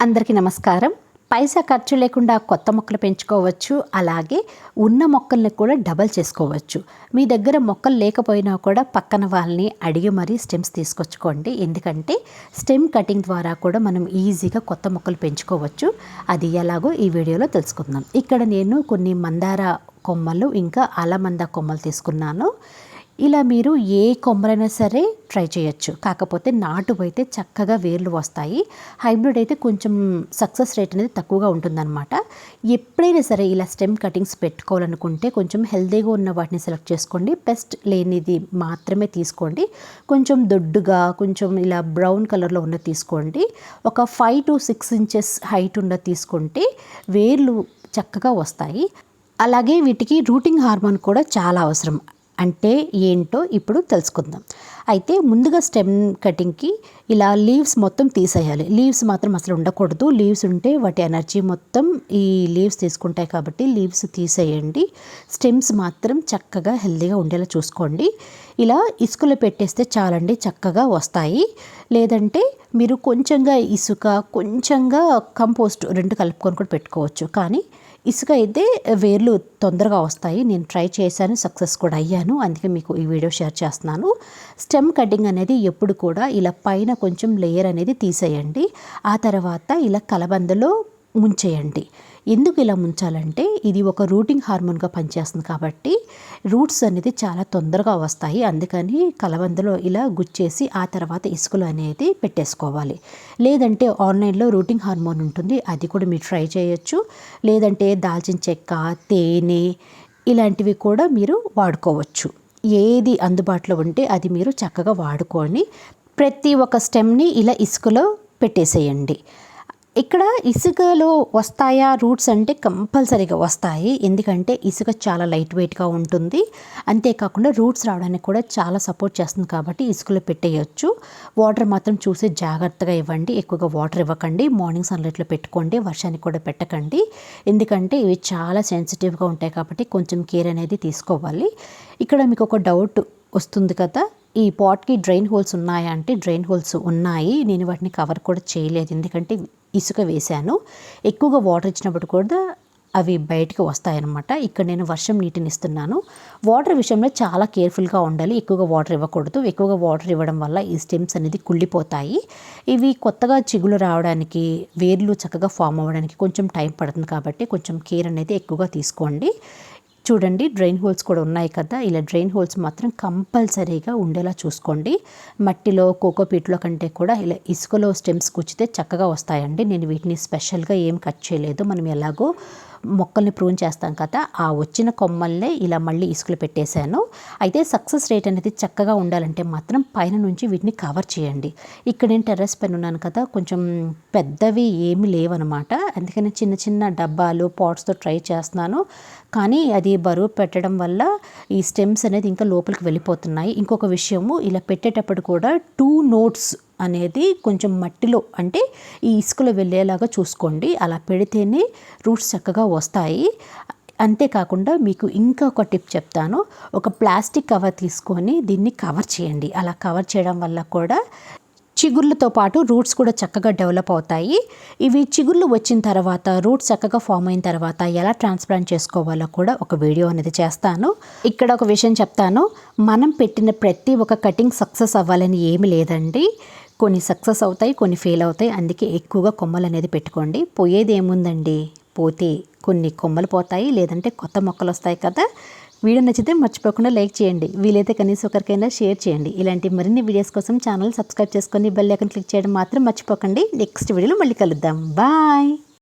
అందరికీ నమస్కారం. పైసా ఖర్చు లేకుండా కొత్త మొక్కలు పెంచుకోవచ్చు. అలాగే ఉన్న మొక్కల్ని కూడా డబల్ చేసుకోవచ్చు. మీ దగ్గర మొక్కలు లేకపోయినా కూడా పక్కన వాళ్ళని అడిగి మరీ స్టెమ్స్ తీసుకొచ్చుకోండి. ఎందుకంటే స్టెమ్ కటింగ్ ద్వారా కూడా మనం ఈజీగా కొత్త మొక్కలు పెంచుకోవచ్చు. అది ఎలాగో ఈ వీడియోలో తెలుసుకుందాం. ఇక్కడ నేను కొన్ని మందార కొమ్మలు ఇంకా అలమంద కొమ్మలు తీసుకున్నాను. ఇలా మీరు ఏ కొమ్మలైనా సరే ట్రై చేయొచ్చు. కాకపోతే నాటు అయితే చక్కగా వేర్లు వస్తాయి. హైబ్రిడ్ అయితే కొంచెం సక్సెస్ రేట్ అనేది తక్కువగా ఉంటుందన్నమాట. ఎప్పుడైనా సరే ఇలా స్టెమ్ కటింగ్స్ పెట్టుకోవాలనుకుంటే కొంచెం హెల్దీగా ఉన్న వాటిని సెలెక్ట్ చేసుకోండి. పెస్ట్ లేనిది మాత్రమే తీసుకోండి. కొంచెం దొడ్డుగా కొంచెం ఇలా బ్రౌన్ కలర్లో ఉన్నది తీసుకోండి. ఒక five to six inches height ఉన్నది తీసుకుంటే వేర్లు చక్కగా వస్తాయి. అలాగే వీటికి రూటింగ్ హార్మోన్ కూడా చాలా అవసరం. అంటే ఏంటో ఇప్పుడు తెలుసుకుందాం. అయితే ముందుగా స్టెమ్ కటింగ్కి ఇలా లీవ్స్ మొత్తం తీసేయాలి. లీవ్స్ మాత్రం అసలు ఉండకూడదు. లీవ్స్ ఉంటే వాటి ఎనర్జీ మొత్తం ఈ లీవ్స్ తీసుకుంటాయి కాబట్టి లీవ్స్ తీసేయండి. స్టెమ్స్ మాత్రం చక్కగా హెల్దీగా ఉండేలా చూసుకోండి. ఇలా ఇసుకలో పెట్టేస్తే చాలండి చక్కగా వస్తాయి. లేదంటే మీరు కొంచెంగా ఇసుక కొంచెంగా కంపోస్ట్ రెండు కలుపుకొని కూడా పెట్టుకోవచ్చు. కానీ ఇసుక అయితే వేర్లు తొందరగా వస్తాయి. నేను ట్రై చేశాను సక్సెస్ కూడా అయ్యాను. అందుకే మీకు ఈ వీడియో షేర్ చేస్తున్నాను. స్టెమ్ కటింగ్ అనేది ఎప్పుడు కూడా ఇలా పైన కొంచెం లేయర్ అనేది తీసేయండి. ఆ తర్వాత ఇలా కలబందలో ముంచేయండి. ఎందుకు ఇలా ముంచాలంటే ఇది ఒక రూటింగ్ హార్మోన్గా పనిచేస్తుంది కాబట్టి రూట్స్ అనేది చాలా తొందరగా వస్తాయి. అందుకని కలబందలో ఇలా గుచ్చేసి ఆ తర్వాత ఇసుకలు అనేది పెట్టేసుకోవాలి. లేదంటే ఆన్లైన్లో రూటింగ్ హార్మోన్ ఉంటుంది. అది కూడా మీరు ట్రై చేయొచ్చు. లేదంటే దాల్చిన చెక్క తేనె ఇలాంటివి కూడా మీరు వాడుకోవచ్చు. ఏది అందుబాటులో ఉంటే అది మీరు చక్కగా వాడుకొని ప్రతి ఒక్క స్టెమ్ని ఇలా ఇసుకలో పెట్టేసేయండి. ఇక్కడ ఇసుకలో వస్తాయా రూట్స్ అంటే కంపల్సరీగా వస్తాయి. ఎందుకంటే ఇసుక చాలా లైట్ వెయిట్గా ఉంటుంది. అంతేకాకుండా రూట్స్ రావడానికి కూడా చాలా సపోర్ట్ చేస్తుంది కాబట్టి ఇసుకలో పెట్టేయచ్చు. వాటర్ మాత్రం చూసి జాగ్రత్తగా ఇవ్వండి. ఎక్కువగా వాటర్ ఇవ్వకండి. మార్నింగ్ సన్లైట్లో పెట్టుకోండి. వర్షానికి కూడా పెట్టకండి. ఎందుకంటే ఇవి చాలా సెన్సిటివ్గా ఉంటాయి కాబట్టి కొంచెం కేర్ అనేది తీసుకోవాలి. ఇక్కడ మీకు ఒక డౌట్ వస్తుంది కదా. ఈ పాట్కి డ్రైన్ హోల్స్ ఉన్నాయా అంటే డ్రైన్ హోల్స్ ఉన్నాయి. నేను వాటిని కవర్ కూడా చేయలేదు. ఎందుకంటే ఇసుక వేశాను. ఎక్కువగా వాటర్ ఇచ్చినప్పుడు కూడా అవి బయటకు వస్తాయన్నమాట. ఇక్కడ నేను వర్షం నీటిని ఇస్తున్నాను. వాటర్ విషయంలో చాలా కేర్ఫుల్గా ఉండాలి. ఎక్కువగా వాటర్ ఇవ్వకూడదు. ఎక్కువగా వాటర్ ఇవ్వడం వల్ల ఈ స్టెమ్స్ అనేది కుళ్ళిపోతాయి. ఇవి కొత్తగా చిగులు రావడానికి వేర్లు చక్కగా ఫామ్ అవ్వడానికి కొంచెం టైం పడుతుంది కాబట్టి కొంచెం కేర్ అనేది ఎక్కువగా తీసుకోండి. చూడండి డ్రైన్ హోల్స్ కూడా ఉన్నాయి కదా. ఇలా డ్రైన్ హోల్స్ మాత్రం కంపల్సరీగా ఉండేలా చూసుకోండి. మట్టిలో కోకోపీట్లో కంటే కూడా ఇలా ఇసుకలో స్టెమ్స్ కూర్చితే చక్కగా వస్తాయండి. నేను వీటిని స్పెషల్గా ఏం కట్ చేయలేదు. మనం ఎలాగో మొక్కల్ని ప్రూన్ చేస్తాం కదా ఆ వచ్చిన కొమ్మల్నే ఇలా మళ్ళీ ఇసుకలు పెట్టేశాను. అయితే సక్సెస్ రేట్ అనేది చక్కగా ఉండాలంటే మాత్రం పైన నుంచి వీటిని కవర్ చేయండి. ఇక్కడ నేను టెర్రస్ పైన ఉన్నాను కదా కొంచెం పెద్దవి ఏమి లేవనమాట. అందుకని చిన్న చిన్న డబ్బాలు పాట్స్తో ట్రై చేస్తున్నాను. కానీ అది బరువు పెట్టడం వల్ల ఈ స్టెమ్స్ అనేది ఇంకా లోపలికి వెళ్ళిపోతున్నాయి. ఇంకొక విషయము ఇలా పెట్టేటప్పుడు కూడా టూ నోట్స్ అనేది కొంచెం మట్టిలో అంటే ఈ ఇసుకలో వెళ్ళేలాగా చూసుకోండి. అలా పెడితేనే రూట్స్ చక్కగా వస్తాయి. అంతేకాకుండా మీకు ఇంకా ఒక టిప్ చెప్తాను. ఒక ప్లాస్టిక్ కవర్ తీసుకొని దీన్ని కవర్ చేయండి. అలా కవర్ చేయడం వల్ల కూడా చిగుర్లతో పాటు రూట్స్ కూడా చక్కగా డెవలప్ అవుతాయి. ఇవి చిగుర్లు వచ్చిన తర్వాత రూట్స్ చక్కగా ఫామ్ అయిన తర్వాత ఎలా ట్రాన్స్ప్లాంట్ చేసుకోవాలో కూడా ఒక వీడియో అనేది చేస్తాను. ఇక్కడ ఒక విషయం చెప్తాను. మనం పెట్టిన ప్రతి ఒక్క కటింగ్ సక్సెస్ అవ్వాలని ఏమి లేదండి. కొన్ని సక్సెస్ అవుతాయి కొన్ని ఫెయిల్ అవుతాయి. అందుకే ఎక్కువగా కొమ్మలు అనేది పెట్టుకోండి. పోయేది ఏముందండి? పోతే కొన్ని కొమ్మలు పోతాయి లేదంటే కొత్త మొక్కలు వస్తాయి కదా. వీడియో నచ్చితే మర్చిపోకుండా లైక్ చేయండి. వీలైతే కనీసం ఒకరికైనా షేర్ చేయండి. ఇలాంటి మరిన్ని వీడియోస్ కోసం ఛానల్ సబ్స్క్రైబ్ చేసుకొని బెల్ ఐకన్ క్లిక్ చేయడం మాత్రం మర్చిపోకండి. నెక్స్ట్ వీడియోలో మళ్ళీ కలుద్దాం. బాయ్